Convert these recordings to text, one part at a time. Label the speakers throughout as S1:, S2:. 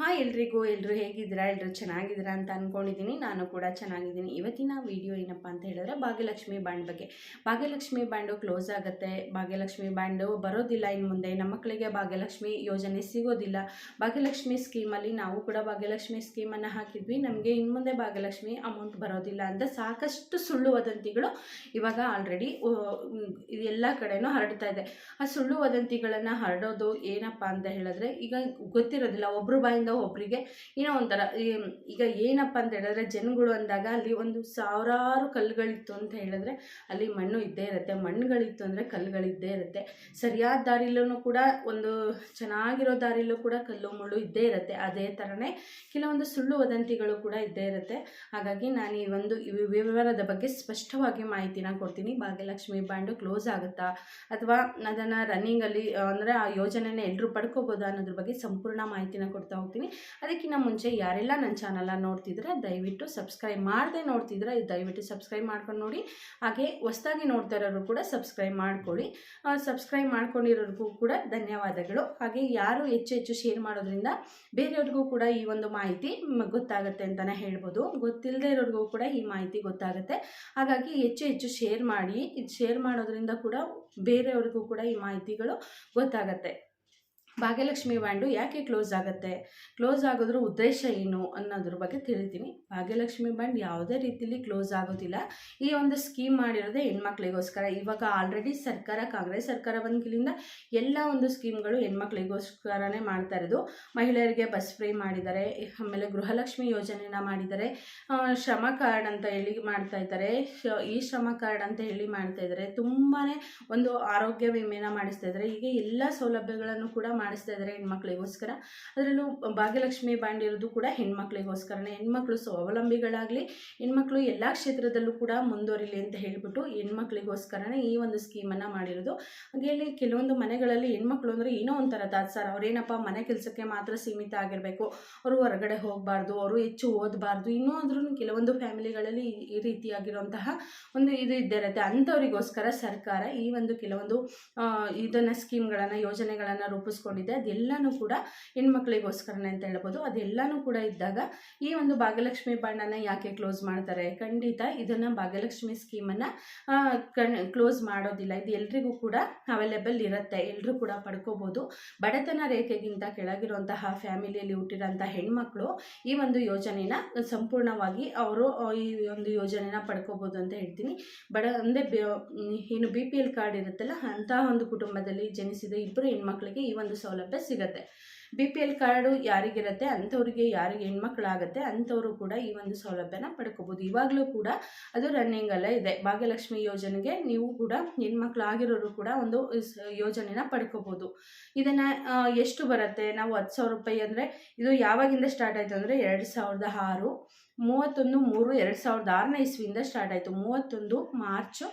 S1: Hi ಎಲ್ರಿಗೂ ಎಲ್ಲರೂ ಹೇಗಿದ್ದೀರಾ? ಎಲ್ಲರೂ ಚೆನ್ನಾಗಿದ್ದೀರಾ ಅಂತ ಅಂದ್ಕೊಂಡಿದ್ದೀನಿ ನಾನು ಕೂಡ ಚೆನ್ನಾಗಿದ್ದೀನಿ. ಇವತ್ತಿನ ವಿಡಿಯೋ ಏನಪ್ಪ ಅಂತ ಹೇಳಿದ್ರೆ ಭಾಗ್ಯಲಕ್ಷ್ಮಿ ಬ್ಯಾಂಡ್ ಬಗ್ಗೆ. ಭಾಗ್ಯಲಕ್ಷ್ಮಿ ಬ್ಯಾಂಡು ಕ್ಲೋಸ್ ಆಗುತ್ತೆ. ಭಾಗ್ಯಲಕ್ಷ್ಮಿ ಬ್ಯಾಂಡು ಬರೋದಿಲ್ಲ ಇನ್ನು ಮುಂದೆ. ನಮ್ಮ ಮಕ್ಕಳಿಗೆ ಭಾಗ್ಯಲಕ್ಷ್ಮಿ ಯೋಜನೆ ಸಿಗೋದಿಲ್ಲ. ಭಾಗ್ಯಲಕ್ಷ್ಮಿ ಸ್ಕೀಮಲ್ಲಿ ನಾವು ಕೂಡ ಭಾಗ್ಯಲಕ್ಷ್ಮಿ ಸ್ಕೀಮನ್ನು ಹಾಕಿದ್ವಿ. ನಮಗೆ ಇನ್ನು ಮುಂದೆ ಭಾಗ್ಯಲಕ್ಷ್ಮಿ ಅಮೌಂಟ್ ಬರೋದಿಲ್ಲ ಅಂತ ಸಾಕಷ್ಟು ಸುಳ್ಳು ವದಂತಿಗಳು ಇವಾಗ ಆಲ್ರೆಡಿ ಎಲ್ಲ ಕಡೆನೂ ಹರಡ್ತಾ ಇದೆ. ಆ ಸುಳ್ಳು ವದಂತಿಗಳನ್ನು ಹರಡೋದು ಏನಪ್ಪ ಅಂತ ಹೇಳಿದ್ರೆ ಈಗ ಗೊತ್ತಿರೋದಿಲ್ಲ. ಒಬ್ಬರು ಬಾಯಿಂದ ಒಬ್ಬರಿಗೆ ಏನೋ ಒಂಥರ ಈಗ ಏನಪ್ಪ ಅಂತ ಹೇಳಿದ್ರೆ ಜನಗಳು ಅಂದಾಗ ಅಲ್ಲಿ ಒಂದು ಸಾವಿರಾರು ಕಲ್ಲುಗಳಿತ್ತು ಅಂತ ಹೇಳಿದ್ರೆ ಅಲ್ಲಿ ಮಣ್ಣು ಇದ್ದೇ ಇರುತ್ತೆ. ಮಣ್ಣುಗಳಿತ್ತು ಅಂದರೆ ಕಲ್ಲುಗಳಿದ್ದೇ ಇರುತ್ತೆ. ಸರಿಯಾದ ದಾರಿಲೂ ಕೂಡ ಒಂದು ಚೆನ್ನಾಗಿರೋ ದಾರಿಲೂ ಕೂಡ ಕಲ್ಲು ಮುಳ್ಳು ಇದ್ದೇ ಇರುತ್ತೆ. ಅದೇ ಥರನೇ ಕೆಲವೊಂದು ಸುಳ್ಳು ವದಂತಿಗಳು ಕೂಡ ಇದ್ದೇ ಇರುತ್ತೆ. ಹಾಗಾಗಿ ನಾನು ಈ ಒಂದು ವಿವರದ ಬಗ್ಗೆ ಸ್ಪಷ್ಟವಾಗಿ ಮಾಹಿತಿನ ಕೊಡ್ತೀನಿ. ಭಾಗ್ಯಲಕ್ಷ್ಮಿ ಬ್ಯಾಂಡು ಕ್ಲೋಸ್ ಆಗುತ್ತಾ? ಅಥವಾ ಅದನ್ನು ರನ್ನಿಂಗಲ್ಲಿ ಅಂದರೆ ಆ ಯೋಜನೆನ ಎಲ್ಲರೂ ಪಡ್ಕೋಬೋದಾ ಅನ್ನೋದ್ರ ಬಗ್ಗೆ ಸಂಪೂರ್ಣ ಮಾಹಿತಿನ ಕೊಡ್ತಾ ಹೋಗ್ತೀನಿ. ಅದಕ್ಕಿಂತ ಮುಂಚೆ ಯಾರೆಲ್ಲ ನನ್ನ ಚಾನಲ್ನ ನೋಡ್ತಿದ್ರೆ ದಯವಿಟ್ಟು ಸಬ್ಸ್ಕ್ರೈಬ್ ಮಾಡದೆ ನೋಡ್ತಿದ್ರೆ ದಯವಿಟ್ಟು ಸಬ್ಸ್ಕ್ರೈಬ್ ಮಾಡ್ಕೊಂಡು ನೋಡಿ. ಹಾಗೆ ಹೊಸ್ದಾಗಿ ನೋಡ್ತಾ ಇರೋರು ಕೂಡ ಸಬ್ಸ್ಕ್ರೈಬ್ ಮಾಡ್ಕೊಳ್ಳಿ. ಸಬ್ಸ್ಕ್ರೈಬ್ ಮಾಡ್ಕೊಂಡಿರೋರಿಗೂ ಕೂಡ ಧನ್ಯವಾದಗಳು. ಹಾಗೆ ಯಾರು ಹೆಚ್ಚು ಹೆಚ್ಚು ಶೇರ್ ಮಾಡೋದ್ರಿಂದ ಬೇರೆಯವ್ರಿಗೂ ಕೂಡ ಈ ಒಂದು ಮಾಹಿತಿ ಗೊತ್ತಾಗುತ್ತೆ ಅಂತಲೇ ಹೇಳ್ಬೋದು. ಗೊತ್ತಿಲ್ಲದೆ ಇರೋರಿಗೂ ಕೂಡ ಈ ಮಾಹಿತಿ ಗೊತ್ತಾಗುತ್ತೆ. ಹಾಗಾಗಿ ಹೆಚ್ಚು ಹೆಚ್ಚು ಶೇರ್ ಮಾಡಿ ಇದು ಶೇರ್ ಮಾಡೋದ್ರಿಂದ ಕೂಡ ಬೇರೆಯವ್ರಿಗೂ ಕೂಡ ಈ ಮಾಹಿತಿಗಳು ಗೊತ್ತಾಗತ್ತೆ. ಭಾಗ್ಯಲಕ್ಷ್ಮಿ ಬ್ಯಾಂಡು ಯಾಕೆ ಕ್ಲೋಸ್ ಆಗುತ್ತೆ? ಕ್ಲೋಸ್ ಆಗೋದ್ರ ಉದ್ದೇಶ ಏನು ಅನ್ನೋದ್ರ ಬಗ್ಗೆ ತಿಳಿತೀನಿ. ಭಾಗ್ಯಲಕ್ಷ್ಮಿ ಬ್ಯಾಂಡ್ ಯಾವುದೇ ರೀತಿಲಿ ಕ್ಲೋಸ್ ಆಗೋದಿಲ್ಲ. ಈ ಒಂದು ಸ್ಕೀಮ್ ಮಾಡಿರೋದೇ ಹೆಣ್ಮಕ್ಳಿಗೋಸ್ಕರ. ಇವಾಗ ಆಲ್ರೆಡಿ ಸರ್ಕಾರ, ಕಾಂಗ್ರೆಸ್ ಸರ್ಕಾರ ಬಂದ್ಕಿಲಿಂದ ಎಲ್ಲ ಒಂದು ಸ್ಕೀಮ್ಗಳು ಹೆಣ್ಮಕ್ಳಿಗೋಸ್ಕರನೇ ಮಾಡ್ತಾ ಇರೋದು. ಮಹಿಳೆಯರಿಗೆ ಬಸ್ ಫ್ರೀ ಮಾಡಿದ್ದಾರೆ, ಆಮೇಲೆ ಗೃಹಲಕ್ಷ್ಮಿ ಯೋಜನೆನ ಮಾಡಿದ್ದಾರೆ. ಶ್ರಮ ಕಾರ್ಡ್ ಅಂತ ಹೇಳಿ ಮಾಡ್ತಾ ಇದ್ದಾರೆ. ಈ ಶ್ರಮ ಕಾರ್ಡ್ ಅಂತ ಹೇಳಿ ಮಾಡ್ತಾ ಇದ್ದಾರೆ. ತುಂಬಾ ಒಂದು ಆರೋಗ್ಯ ವಿಮೆನ ಮಾಡಿಸ್ತಾ ಇದ್ದಾರೆ. ಹೀಗೆ ಎಲ್ಲ ಸೌಲಭ್ಯಗಳನ್ನು ಕೂಡ ಮಾಡಿಸ್ತಾ ಇದ್ದಾರೆ ಹೆಣ್ಮಕ್ಳಿಗೋಸ್ಕರ. ಅದರಲ್ಲೂ ಭಾಗ್ಯಲಕ್ಷ್ಮಿ ಬ್ಯಾಂಡ್ ಇರೋದು ಕೂಡ ಹೆಣ್ಮಕ್ಳಿಗೋಸ್ಕರನೇ. ಹೆಣ್ಮಕ್ಳು ಸ್ವಾವಲಂಬಿಗಳಾಗಲಿ, ಹೆಣ್ಮಕ್ಳು ಎಲ್ಲ ಕ್ಷೇತ್ರದಲ್ಲೂ ಕೂಡ ಮುಂದುವರಿಲಿ ಅಂತ ಹೇಳಿಬಿಟ್ಟು ಹೆಣ್ಮಕ್ಳಿಗೋಸ್ಕರನೇ ಈ ಒಂದು ಸ್ಕೀಮನ್ನು ಮಾಡಿರೋದು. ಹಾಗೆ ಕೆಲವೊಂದು ಮನೆಗಳಲ್ಲಿ ಹೆಣ್ಮಕ್ಳು ಅಂದರೆ ಏನೋ ಒಂಥರ ತಾತ್ಸಾರ. ಅವರೇನಪ್ಪ ಮನೆ ಕೆಲಸಕ್ಕೆ ಮಾತ್ರ ಸೀಮಿತ ಆಗಿರಬೇಕು. ಅವರು ಹೊರಗಡೆ ಹೋಗಬಾರ್ದು, ಅವರು ಹೆಚ್ಚು ಓದಬಾರ್ದು. ಇನ್ನೂ ಅಂದ್ರೂ ಕೆಲವೊಂದು ಫ್ಯಾಮಿಲಿಗಳಲ್ಲಿ ಈ- ರೀತಿಯಾಗಿರುವಂತಹ ಒಂದು ಇದು ಇದ್ದೇ ಇರುತ್ತೆ ಅಂಥವರಿಗೋಸ್ಕರ ಸರ್ಕಾರ ಈ ಒಂದು ಕೆಲವೊಂದು ಇದನ್ನು ಇದನ್ನ ಸ್ಕೀಮ್ಗಳನ್ನು, ಯೋಜನೆಗಳನ್ನು ರೂಪಿಸ್ಕೊಂಡಿದೆ. ಅದೆಲ್ಲನೂ ಕೂಡ ಹೆಣ್ಮಕ್ಳಿಗೋಸ್ಕರನೇ ಅಂತ ಹೇಳ್ಬೋದು. ಅದೆಲ್ಲನೂ ಕೂಡ ಇದ್ದಾಗ ಈ ಒಂದು ಭಾಗ್ಯಲಕ್ಷ್ಮಿ ಬಾಂಡನ್ನು ಯಾಕೆ ಕ್ಲೋಸ್ ಮಾಡ್ತಾರೆ? ಖಂಡಿತ ಇದನ್ನು ಭಾಗ್ಯಲಕ್ಷ್ಮಿ ಸ್ಕೀಮನ್ನು ಕಣ್ ಕ್ಲೋಸ್ ಮಾಡೋದಿಲ್ಲ. ಇದು ಎಲ್ರಿಗೂ ಕೂಡ ಅವೈಲೇಬಲ್ ಇರುತ್ತೆ. ಎಲ್ಲರೂ ಕೂಡ ಪಡ್ಕೋಬೋದು. ಬಡತನ ರೇಖೆಗಿಂತ ಕೆಳಗಿರುವಂತಹ ಫ್ಯಾಮಿಲಿಯಲ್ಲಿ ಹುಟ್ಟಿರೋಂಥ ಹೆಣ್ಮಕ್ಳು ಈ ಒಂದು ಯೋಜನೆನ ಸಂಪೂರ್ಣವಾಗಿ ಅವರು ಈ ಒಂದು ಯೋಜನೆನ ಪಡ್ಕೋಬೋದು ಅಂತ ಹೇಳ್ತೀನಿ. ಬಡ, ಅಂದರೆ ಏನು ಬಿ ಪಿ ಎಲ್ ಕಾರ್ಡ್ ಇರುತ್ತಲ್ಲ, ಅಂತಹ ಒಂದು ಕುಟುಂಬದಲ್ಲಿ ಜನಿಸಿದ ಇಬ್ಬರು ಹೆಣ್ಮಕ್ಳಿಗೆ ಈ ಒಂದು ಸೌಲಭ್ಯ ಸಿಗುತ್ತೆ. ಬಿ ಪಿ ಎಲ್ ಕಾರ್ಡು ಯಾರಿಗಿರುತ್ತೆ, ಅಂಥವ್ರಿಗೆ ಯಾರಿಗೆ ಹೆಣ್ಮಕ್ಳಾಗತ್ತೆ, ಅಂಥವರು ಕೂಡ ಈ ಒಂದು ಸೌಲಭ್ಯನ ಪಡ್ಕೋಬೋದು. ಇವಾಗಲೂ ಕೂಡ ಅದು ರನ್ನಿಂಗಲ್ಲೇ ಇದೆ. ಭಾಗ್ಯಲಕ್ಷ್ಮಿ ಯೋಜನೆಗೆ ನೀವು ಕೂಡ ಹೆಣ್ಮಕ್ಳಾಗಿರೋರು ಕೂಡ ಒಂದು ಯೋಜನೆನ ಪಡ್ಕೋಬೋದು. ಇದನ್ನು ಎಷ್ಟು ಬರುತ್ತೆ? ನಾವು ಹತ್ತು ಸಾವಿರ ರೂಪಾಯಿ ಅಂದರೆ ಇದು ಯಾವಾಗಿಂದ ಸ್ಟಾರ್ಟ್ ಆಯಿತು ಅಂದರೆ ಎರಡು ಸಾವಿರದ ಆರು, ಮೂವತ್ತೊಂದು, ಮೂರು, ಎರಡು ಸಾವಿರದ ಆರನೇ ಇಸ್ವಿಯಿಂದ ಸ್ಟಾರ್ಟ್ ಆಯಿತು. ಮೂವತ್ತೊಂದು ಮಾರ್ಚು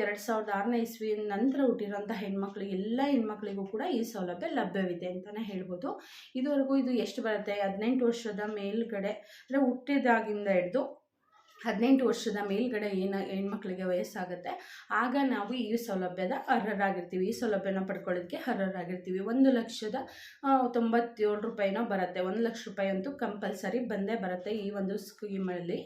S1: ಎರಡು ಸಾವಿರದ ಆರನೇ ಇಸ್ವಿ ನಂತರ ಹುಟ್ಟಿರೋಂಥ ಹೆಣ್ಮಕ್ಳಿಗೆ ಎಲ್ಲ ಹೆಣ್ಮಕ್ಳಿಗೂ ಕೂಡ ಈ ಸೌಲಭ್ಯ ಲಭ್ಯವಿದೆ ಅಂತಲೇ ಹೇಳ್ಬೋದು. ಇದುವರೆಗೂ ಇದು ಎಷ್ಟು ಬರುತ್ತೆ? ಹದಿನೆಂಟು ವರ್ಷದ ಮೇಲ್ಗಡೆ ಅಂದರೆ ಹುಟ್ಟಿದಾಗಿಂದ ಹಿಡಿದು ಹದಿನೆಂಟು ವರ್ಷದ ಮೇಲ್ಗಡೆ ಏನು ಹೆಣ್ಮಕ್ಳಿಗೆ ವಯಸ್ಸಾಗುತ್ತೆ, ಆಗ ನಾವು ಈ ಸೌಲಭ್ಯದ ಅರ್ಹರಾಗಿರ್ತೀವಿ. ಈ ಸೌಲಭ್ಯನ ಪಡ್ಕೊಳ್ಳೋದಕ್ಕೆ ಅರ್ಹರಾಗಿರ್ತೀವಿ. ಒಂದು ಲಕ್ಷದ ತೊಂಬತ್ತೇಳು ರೂಪಾಯಿನೋ ಬರುತ್ತೆ. ಒಂದು ಲಕ್ಷ ರೂಪಾಯಿ ಅಂತೂ ಕಂಪಲ್ಸರಿ ಬಂದೇ ಬರುತ್ತೆ ಈ ಒಂದು ಸ್ಕೀಮಲ್ಲಿ.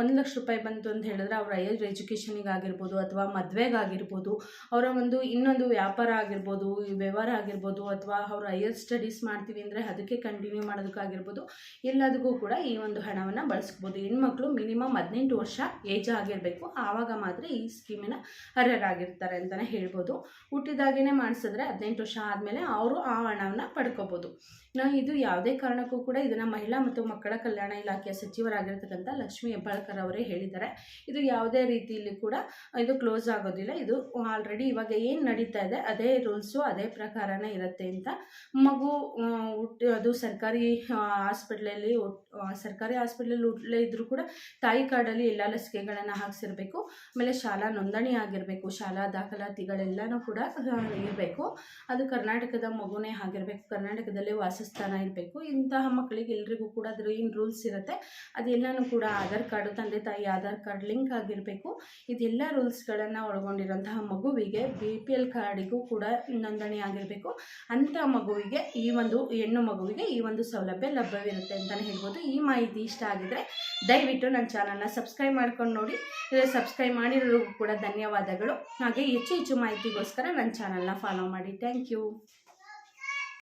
S1: ಒಂದು ಲಕ್ಷ ರೂಪಾಯಿ ಬಂತು ಅಂತ ಹೇಳಿದ್ರೆ ಅವ್ರ ಹೈಯರ್ ಎಜುಕೇಷನಿಗಾಗಿರ್ಬೋದು ಅಥವಾ ಮದುವೆಗಾಗಿರ್ಬೋದು ಅವರ ಒಂದು ಇನ್ನೊಂದು ವ್ಯಾಪಾರ ಆಗಿರ್ಬೋದು ವ್ಯವಹಾರ ಆಗಿರ್ಬೋದು, ಅಥವಾ ಅವ್ರು ಹೈಯರ್ ಸ್ಟಡೀಸ್ ಮಾಡ್ತೀವಿ ಅಂದರೆ ಅದಕ್ಕೆ ಕಂಟಿನ್ಯೂ ಮಾಡೋದಕ್ಕಾಗಿರ್ಬೋದು, ಎಲ್ಲದಕ್ಕೂ ಕೂಡ ಈ ಒಂದು ಹಣವನ್ನು ಬಳಸ್ಬೋದು. ಹೆಣ್ಮಕ್ಳು ಮಿನಿಮಮ್ ಹದಿನೆಂಟು ವರ್ಷ ಏಜ್ ಆಗಿರಬೇಕು, ಆವಾಗ ಮಾತ್ರ ಈ ಸ್ಕೀಮಿನ ಅರ್ಹರಾಗಿರ್ತಾರೆ ಅಂತಲೇ ಹೇಳ್ಬೋದು. ಹುಟ್ಟಿದಾಗೇನೆ ಮಾಡಿಸಿದ್ರೆ ಹದಿನೆಂಟು ವರ್ಷ ಆದಮೇಲೆ ಅವರು ಆ ಹಣವನ್ನು ಪಡ್ಕೋಬೋದು. ನಾವು ಇದು ಯಾವುದೇ ಕಾರಣಕ್ಕೂ ಕೂಡ ಇದನ್ನು ಮಹಿಳಾ ಮತ್ತು ಮಕ್ಕಳ ಕಲ್ಯಾಣ ಇಲಾಖೆಯ ಸಚಿವರಾಗಿರ್ತಕ್ಕಂಥ ಲಕ್ಷ್ಮೀ ಹೆಬ್ಬಾಳ್ಕರ್ ಅವರೇ ಹೇಳಿದ್ದಾರೆ. ಇದು ಯಾವುದೇ ರೀತಿಯಲ್ಲಿ ಕೂಡ ಇದು ಕ್ಲೋಸ್ ಆಗೋದಿಲ್ಲ. ಇದು ಆಲ್ರೆಡಿ ಇವಾಗ ಏನು ನಡೀತಾ ಇದೆ, ಅದೇ ರೂಲ್ಸು ಅದೇ ಪ್ರಕಾರನೇ ಇರುತ್ತೆ ಅಂತ ಮಗು ಹುಟ್ಟು, ಅದು ಸರ್ಕಾರಿ ಹಾಸ್ಪಿಟ್ಲಲ್ಲಿ ಸರ್ಕಾರಿ ಹಾಸ್ಪಿಟ್ಲಲ್ಲಿ ಹುಟ್ಟಲೇ ಇದ್ದರೂ ಕೂಡ ತಾಯಿ ತಾಯಿ ಕಾರ್ಡಲ್ಲಿ ಎಲ್ಲ ಲಸಿಕೆಗಳನ್ನು ಹಾಕ್ಸಿರ್ಬೇಕು. ಆಮೇಲೆ ಶಾಲಾ ನೋಂದಣಿ ಆಗಿರಬೇಕು, ಶಾಲಾ ದಾಖಲಾತಿಗಳೆಲ್ಲನೂ ಕೂಡ ಇರಬೇಕು. ಅದು ಕರ್ನಾಟಕದ ಮಗುನೇ ಆಗಿರಬೇಕು, ಕರ್ನಾಟಕದಲ್ಲೇ ವಾಸಸ್ಥಾನ ಇರಬೇಕು. ಇಂತಹ ಮಕ್ಕಳಿಗೆ ಎಲ್ರಿಗೂ ಕೂಡ ಅದ್ರ ಏನು ರೂಲ್ಸ್ ಇರುತ್ತೆ, ಅದೆಲ್ಲನೂ ಕೂಡ ಆಧಾರ್ ಕಾರ್ಡ್, ತಂದೆ ತಾಯಿ ಆಧಾರ್ ಕಾರ್ಡ್ ಲಿಂಕ್ ಆಗಿರಬೇಕು. ಇದೆಲ್ಲ ರೂಲ್ಸ್ಗಳನ್ನು ಒಳಗೊಂಡಿರುವಂತಹ ಮಗುವಿಗೆ ಬಿ ಪಿ ಎಲ್ ಕಾರ್ಡಿಗೂ ಕೂಡ ನೋಂದಣಿ ಆಗಿರಬೇಕು. ಅಂಥ ಮಗುವಿಗೆ ಈ ಒಂದು, ಹೆಣ್ಣು ಮಗುವಿಗೆ ಈ ಒಂದು ಸೌಲಭ್ಯ ಲಭ್ಯವಿರುತ್ತೆ ಅಂತಲೇ ಹೇಳ್ಬೋದು. ಈ ಮಾಹಿತಿ ಇಷ್ಟ ಆಗಿದ್ರೆ ದಯವಿಟ್ಟು ನನ್ನ ಚಾನಲ್ನ ಸಬ್ಸ್ಕ್ರೈಬ್ ಮಾಡ್ಕೊಂಡು ನೋಡಿ ಸಬ್ಸ್ಕ್ರೈಬ್ ಮಾಡಿರೋರಿಗೂ ಕೂಡ ಧನ್ಯವಾದಗಳು. ಹಾಗೆ ಹೆಚ್ಚು ಹೆಚ್ಚು ಮಾಹಿತಿಗೋಸ್ಕರ ನನ್ನ ಚಾನಲ್ನ ಫಾಲೋ ಮಾಡಿ. Thank you.